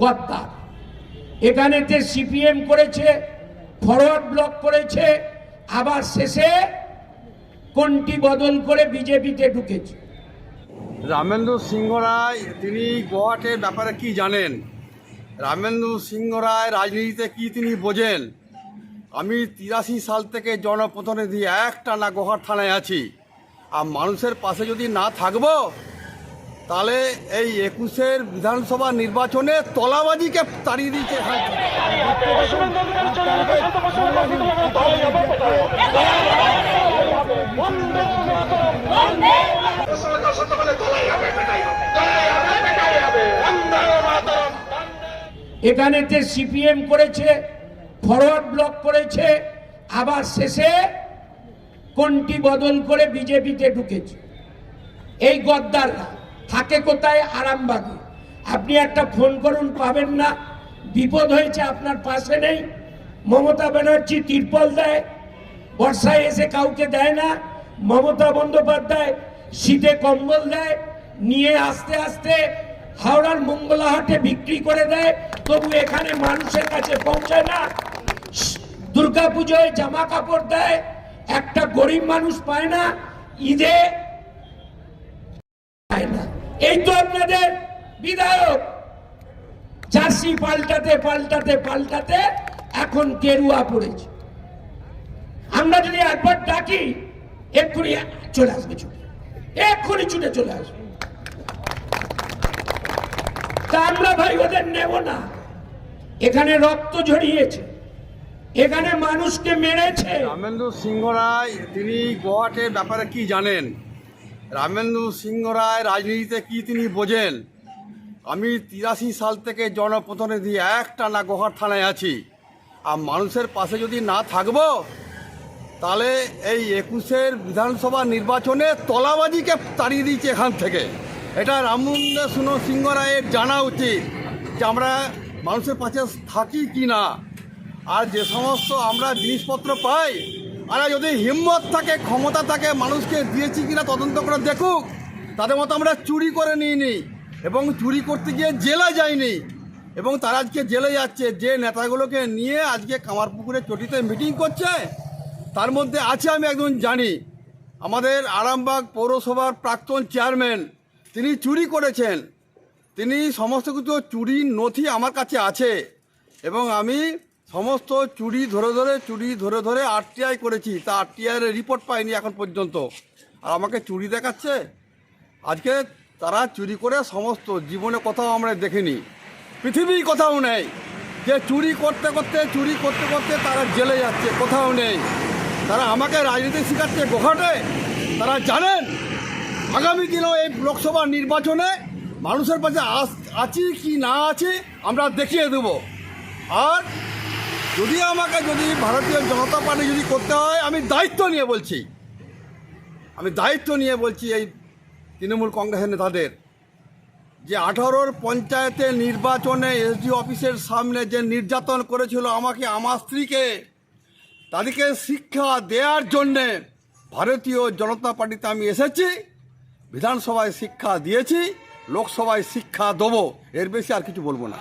গদ্দার। এখানেতে সিপিএম করেছে, forward block করেছে, আবার শেষে কোনটি বদল করে বিজেপিতে ঢুকেছে? রামেন্দ্র সিংহ রায়, তিনি গোয়াটের ব্যাপারে কি জানেন? রামেন্দ্র সিংহ রায় রাজনীতিতে কি তিনি বোঝেন? আমি তিরাশি সাল থেকে জনপ্রতিনিধি, একটা না গোহার থানায় আছি। আর মানুষের পাশে যদি না থাকব তাহলে এই একুশের বিধানসভা নির্বাচনে তলাবাজিকে তাড়িয়ে দিচ্ছে এখান। এখানেতে সিপিএম করেছে, ফরওয়ার্ড ব্লক করেছে, আবার শেষে কোনটি বদল করে বিজেপিতে ঢুকেছে এই গদ্দাররা থাকে কোথায়? আরামবাগে। আপনি একটা ফোন করুন, পাবেন না। বিপদ হয়েছে, আপনার পাশে নেই। মমতা ব্যানার্জি তিরপল দেয়। বর্ষায় এসে কাউকে দেয় না। মমতা বন্দ্যোপাধ্যায় শীতে কম্বল দেয়। নিয়ে আস্তে আস্তে হাওড়ার মঙ্গলাহাটে বিক্রি করে দেয়। তবু এখানে মানুষের কাছে পৌঁছায় না। দুর্গা পুজোয় জামা কাপড় দেয়। একটা গরিব মানুষ পায় না। ঈদে এই তো আপনাদের বিধায়ক। চাষি পাল্টাতে পাল্টাতে পাল্টাতে এখন গেরুয়া পড়েছে। আমরা যদি একবার ডাকি, এক্ষুনি চলে আসবে ছুটে। এক্ষুনি ছুটে চলে আসবে। তা আমরা ভাই ওদের নেব না। এখানে রক্ত ঝরিয়েছে। এখানে মানুষকে মেরেছে। রামেন্দ্র সিংহ রায় তিনি গোয়াটের ব্যাপারে কি জানেন? রামেন্দ্র সিংহ রায় রাজনীতিতে কি তিনি বোঝেন? আমি তিরাশি সাল থেকে জনপ্রতিনিধি একটা না গোহাট থানায় আছি। আর মানুষের পাশে যদি না থাকব, তাহলে এই একুশের বিধানসভা নির্বাচনে তলাবাজিকে তাড়িয়ে দিয়েছে এখান থেকে। এটা রামুন্দ সুন সিংহ রায়ের জানা উচিত যে আমরা মানুষের পাশে থাকি কি না। আর যে সমস্ত আমরা জিনিসপত্র পাই আর যদি হিম্মত থাকে, ক্ষমতা থাকে, মানুষকে দিয়েছি কিনা তদন্ত করে দেখুক, তাদের মতো আমরা চুরি করে নিইনি এবং চুরি করতে গিয়ে জেলা যাইনি। এবং তারা আজকে জেলে যাচ্ছে, যে নেতাগুলোকে নিয়ে আজকে কামারপুকুরে চটিতে মিটিং করছে, তার মধ্যে আছে আমি একজন জানি। আমাদের আরামবাগ পৌরসভার প্রাক্তন চেয়ারম্যান, তিনি চুরি করেছেন। তিনি সমস্ত কিছু চুরির নথি আমার কাছে আছে এবং আমি সমস্ত চুরি ধরে ধরে, চুরি ধরে ধরে আরটিআই করেছি। তা আরটিআইয়ের রিপোর্ট পাইনি এখন পর্যন্ত। আর আমাকে চুরি দেখাচ্ছে? আজকে তারা চুরি করে সমস্ত জীবনে কোথাও আমরা দেখিনি। পৃথিবীর কোথাও নেই। যে চুরি করতে করতে, চুরি করতে করতে তারা জেলে যাচ্ছে, কোথাও নেই। তারা আমাকে রাজনীতি শেখাচ্ছে গোঘাটে। তারা জানেন, আগামী দিনেও এই লোকসভা নির্বাচনে মানুষের পাশে আছি কি না আছি, আমরা দেখিয়ে দেব। আর যদি আমাকে যদি ভারতীয় জনতা পার্টি যদি করতে হয়, আমি দায়িত্ব নিয়ে বলছি। আমি দায়িত্ব নিয়ে বলছি এই তৃণমূল কংগ্রেসের নেতাদের যে আঠারোর পঞ্চায়েতে নির্বাচনে এসডি অফিসের সামনে যে নির্যাতন করেছিল আমাকে, আমার স্ত্রীকে, তাদেরকে শিক্ষা দেওয়ার জন্যে ভারতীয় জনতা পার্টিতে আমি এসেছি, বিধানসভায় শিক্ষা দিয়েছি, লোকসভায় শিক্ষা দেবো। এর বেশি আর কিছু বলব না।